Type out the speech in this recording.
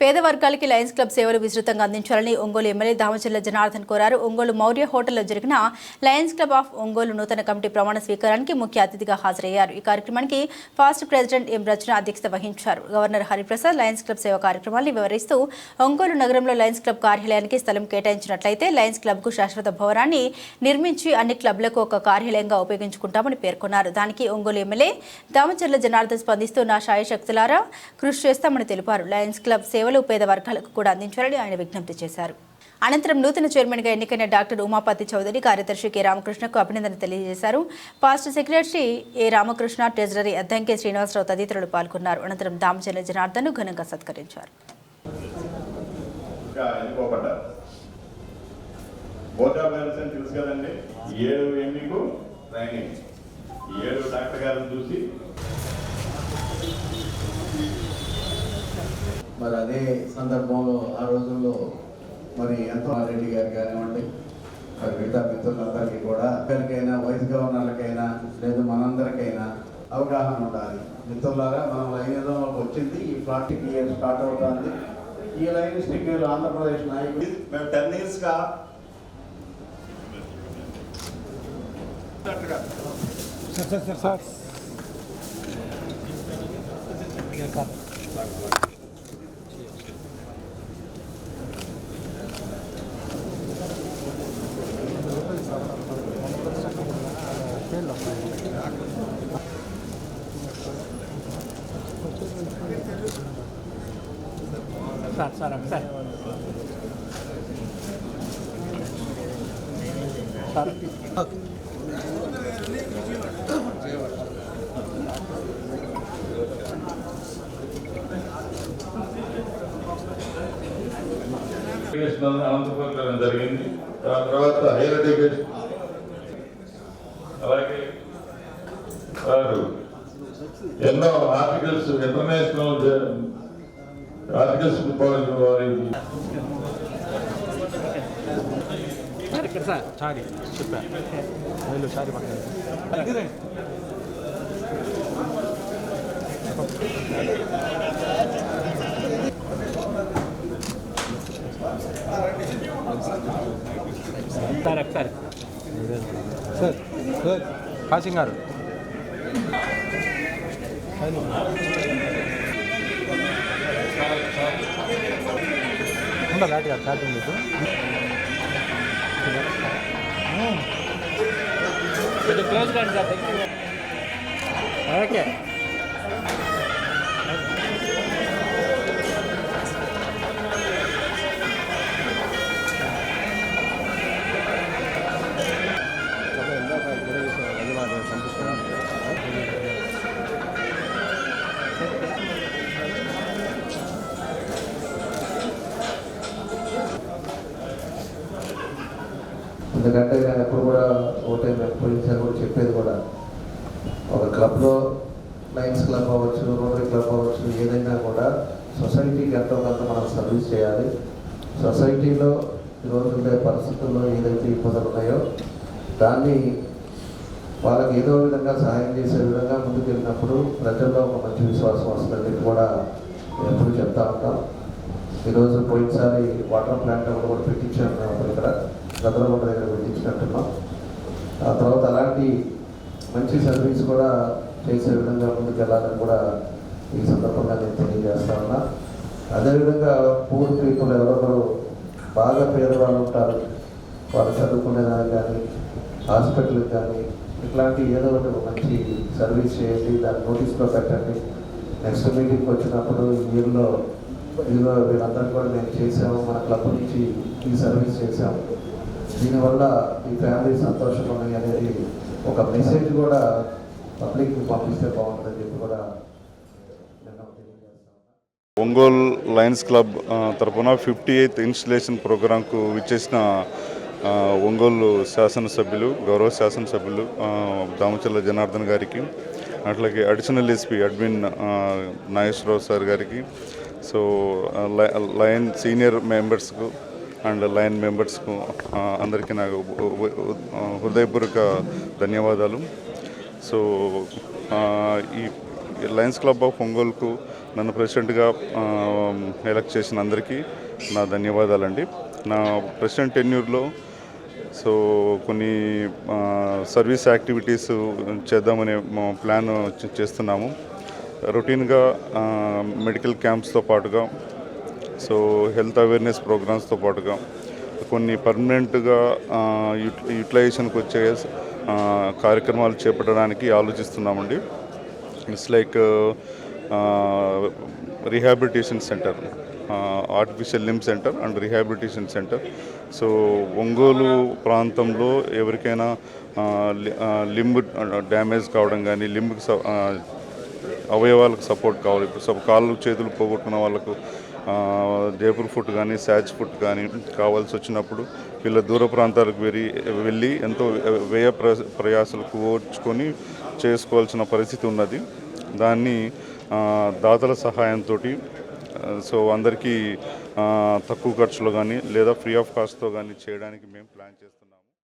పేద వర్గాలకి Lions club సేవలు విస్తృతంగా అందించాలని ఒంగోలు ఎమ్మెల్యే దామచర్ల జనార్దన్ కోరారు. ఒంగోలు మౌర్య హోటల్లో జరిగిన లయన్స్ క్లబ్ ఆఫ్ ఒంగోలు నూతన కమిటీ ప్రమాణ స్వీకారానికి ముఖ్య అతిథిగా హాజరయ్యారు. ఈ కార్యక్రమానికి ఫాస్ట్ ప్రెసిడెంట్ ఎం రచన అధ్యక్షత వహించారు. గవర్నర్ హరిప్రసాద్ లయన్స్ క్లబ్ సేవా కార్యక్రమాన్ని వివరిస్తూ ఒంగోలు నగరంలో లయన్స్ క్లబ్ కార్యాలయానికి స్థలం కేటాయించినట్లయితే లయన్స్ క్లబ్కు శాశ్వత భవనాన్ని నిర్మించి అన్ని క్లబ్లకు ఒక కార్యాలయంగా ఉపయోగించుకుంటామని పేర్కొన్నారు. దానికి ఒంగోలు ఎమ్మెల్యే దామచర్ల జనార్దన్ స్పందిస్తూ నా శాయశక్తులారా కృషి చేస్తామని తెలిపారు. లయన్స్ క్లబ్ సేవ సేవలు పేద వర్గాలకు కూడా అందించాలని ఆయన విజ్ఞప్తి చేశారు. అనంతరం నూతన చైర్మన్గా ఎన్నికైన డాక్టర్ ఉమాపతి చౌదరి కార్యదర్శి కె రామకృష్ణకు అభినందన తెలియజేశారు. Past secretary A Ramakrishna treasury Addanki Srinivasarao తదితరులు పాల్గొన్నారు. అనంతరం దామచర్ల జనార్దన్ ఘనంగా సత్కరించారు. బోర్డ్ ఆఫ్ అని తెలుసు కదండి. ఏడు ట్రైనింగ్. ఏడు డాక్టర్ గారిని చూసి. మరి అదే సందర్భంలో ఆ రోజుల్లో మరి ఎంతో రెడ్డి గారు కానివ్వండి మరి మిగతా మిత్రులందరికీ కూడా ఎవరికైనా వైస్ గవర్నర్లకైనా లేదా మనందరికైనా అవగాహన ఉండాలి. మిత్రులారా మనం లైనిజంలోకి వచ్చింది. ఈ ప్లాస్టిక్ ఇయర్ స్టార్ట్ అవుతుంది. ఈ లైనిస్టిక్ ఆంధ్రప్రదేశ్ నాయకులు. మేము టెన్ ఇయర్స్గా సార్ సార్ ఒకసారి సార్ సార్ అనంతపురం జరిగింది. దాని తర్వాత హైయర్ ఎడ్యుకేషన్ అలాగే వారు ఎన్నో ఆర్టికల్స్ ఇంటర్నేషనల్ ఆర్టికల్స్ వారికి సార్ ఇక్కడ సార్ చారి చెప్పా వెళ్ళు చారి పక్కన సార్ ఒకసారి సార్ సార్ కాసింగ్ గారు ತುಂಬ ಗಾಡಿ ಚಾರ್ಜಿಂಗ್ ಇದು ಇದು ಕ್ಲೋಸ್ ಗಾಡಿ ಓಕೆ ఎందుకంటే నేను ఎప్పుడు కూడా ఒకటే మేము పోయినసారి కూడా చెప్పేది కూడా. ఒక క్లబ్లో లయన్స్ క్లబ్ అవ్వచ్చు రోటరీ క్లబ్ అవ్వచ్చు ఏదైనా కూడా సొసైటీకి ఎంతో కొంత మనం సర్వీస్ చేయాలి. సొసైటీలో ఈరోజు ఉండే పరిస్థితుల్లో ఏదైతే ఇబ్బందులు ఉన్నాయో దాన్ని వాళ్ళకి ఏదో విధంగా సహాయం చేసే విధంగా ముందుకు వెళ్ళినప్పుడు ప్రజల్లో ఒక మంచి విశ్వాసం వస్తుంది కూడా నేను ఎప్పుడు చెప్తా ఉంటాం. ఈరోజు పోయినసారి వాటర్ ప్లాంట్ కూడా పెట్టించాను. గతంలో ఇక్కడ గదరగొండ దగ్గర గుర్తించినట్టున్నాం. ఆ తర్వాత అలాంటి మంచి సర్వీస్ కూడా చేసే విధంగా ముందుకు వెళ్ళాలని కూడా ఈ సందర్భంగా నేను తెలియజేస్తా ఉన్నా. అదేవిధంగా పూర్ పీపుల్ ఎవరెవరు బాగా పేదవాళ్ళు ఉంటారు. వాళ్ళు చదువుకునే దానికి కానీ హాస్పిటల్కి కానీ ఇట్లాంటి ఏదో ఒకటి మంచి సర్వీస్ చేయండి దాన్ని నోటీస్లో పెట్టండి. నెక్స్ట్ మీటింగ్కి వచ్చినప్పుడు ఈ ఇయర్లో ఇదిగో వీళ్ళందరూ కూడా మేము చేసాము మన క్లబ్ నుంచి ఈ సర్వీస్ చేసాము. దీనివల్ల ఈ ఫ్యామిలీ సంతోషంగా అనేది ఒక మెసేజ్ కూడా పబ్లిక్ పంపిస్తే బాగుంటుందని చెప్పి కూడా ఒంగోలు లయన్స్ క్లబ్ తరఫున ఫిఫ్టీ ఎయిత్ ఇన్స్టలేషన్ ప్రోగ్రాంకు విచ్చేసిన ఒంగోలు శాసనసభ్యులు గౌరవ శాసనసభ్యులు దామచల్ల జనార్దన్ గారికి అట్లాగే additional SP admin Nageswararao sir గారికి సో లయన్ సీనియర్ మెంబర్స్కు అండ్ లయన్ మెంబర్స్కు అందరికీ నాకు హృదయపూర్వక ధన్యవాదాలు. సో ఈ లయన్స్ క్లబ్ ఆఫ్ ఒంగోలుకు నన్ను ప్రెసిడెంట్గా ఎలక్ట్ చేసిన అందరికీ నా ధన్యవాదాలండి. నా ప్రెసిడెంట్ టెన్యూర్లో సో కొన్ని సర్వీస్ యాక్టివిటీస్ చేద్దామనే ప్లాన్ చేస్తున్నాము. రొటీన్గా మెడికల్ క్యాంప్స్తో పాటుగా సో హెల్త్ అవేర్నెస్ ప్రోగ్రామ్స్తో పాటుగా కొన్ని పర్మనెంట్గా ఆ, యూటిలైజేషన్కి వచ్చే కార్యక్రమాలు చేపట్టడానికి ఆలోచిస్తున్నామండి. It's like rehabilitation centre artificial limb centre and rehabilitation centre so Ongole ప్రాంతంలో ఎవరికైనా లింబ్ డ్యామేజ్ కావడం కానీ లింబ్కి అవయవాలకు సపోర్ట్ కావాలి. ఇప్పుడు కాళ్ళు చేతులు పోగొట్టుకున్న వాళ్ళకు జైపూర్ ఫుడ్ కానీ శాచ్ ఫుడ్ కానీ కావాల్సి వచ్చినప్పుడు వీళ్ళ దూర ప్రాంతాలకు వెళ్ళి వెళ్ళి ఎంతో వ్యయ ప్ర ప్రయాసాలు కూర్చుకొని చేసుకోవాల్సిన పరిస్థితి ఉన్నది. దాన్ని దాతల సహాయంతో సో అందరికీ తక్కువ ఖర్చులో కానీ లేదా ఫ్రీ ఆఫ్ కాస్ట్తో కానీ చేయడానికి మేము ప్లాన్ చేస్తున్నాం.